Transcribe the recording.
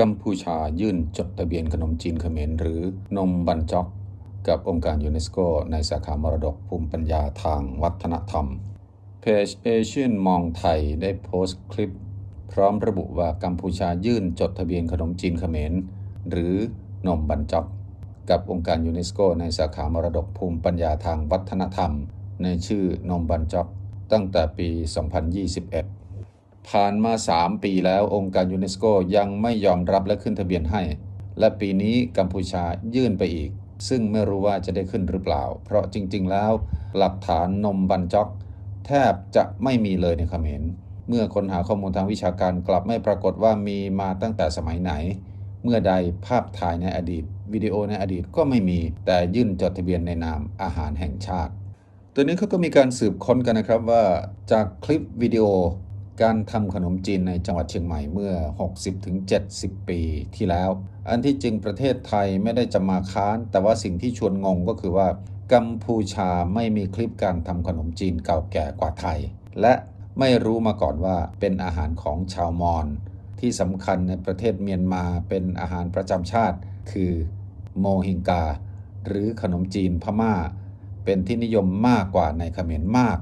กัมพูชายื่นจดทะเบียนขนมจีนเขมรหรือนมบันจอก กับองค์การยูเนสโก ในสาขามรดกภูมิปัญญาทางวัฒนธรรม เพจเอเชียนมองไทยได้โพสต์คลิป พร้อมระบุว่ากัมพูชายื่นจดทะเบียนขนมจีนเขมรหรือนมบันจอก กับองค์การยูเนสโก ในสาขามรดกภูมิปัญญาทางวัฒนธรรม ในชื่อนมบันจอกตั้งแต่ปี 2021 ผ่านมา 3 ปีแล้วองค์การยูเนสโกยังไม่ยอมรับและขึ้นทะเบียนให้ และปีนี้กัมพูชายื่นไปอีก ซึ่งไม่รู้ว่าจะได้ขึ้นหรือเปล่า เพราะจริง ๆ แล้วหลักฐานนมบันจอก แทบจะไม่มีเลยในเขมรเมื่อค้นหาข้อมูลทางวิชาการกลับไม่ปรากฏว่ามีมาตั้งแต่สมัยไหน เมื่อใดภาพถ่ายในอดีต วิดีโอในอดีตก็ไม่มี แต่ยื่นจดทะเบียนในนามอาหารแห่งชาติ ตัวนี้เขาก็มีการสืบค้นกันนะครับว่าจากคลิปวิดีโอ การทำขนมจีนในจังหวัดเชียงใหม่เมื่อ 60-70 ปีที่แล้ว อันที่จริงประเทศไทยไม่ได้จะมาค้าน แต่ว่าสิ่งที่ชวนงงก็คือว่า กัมพูชาไม่มีคลิปการทำขนมจีนเก่าแก่กว่าไทย และไม่รู้มาก่อนว่าเป็นอาหารของชาวมอญที่สำคัญในประเทศเมียนมาเป็นอาหารประจำชาติ คือโมฮิงกา หรือขนมจีนพม่า เป็นที่นิยมมากกว่าในเขมรมาก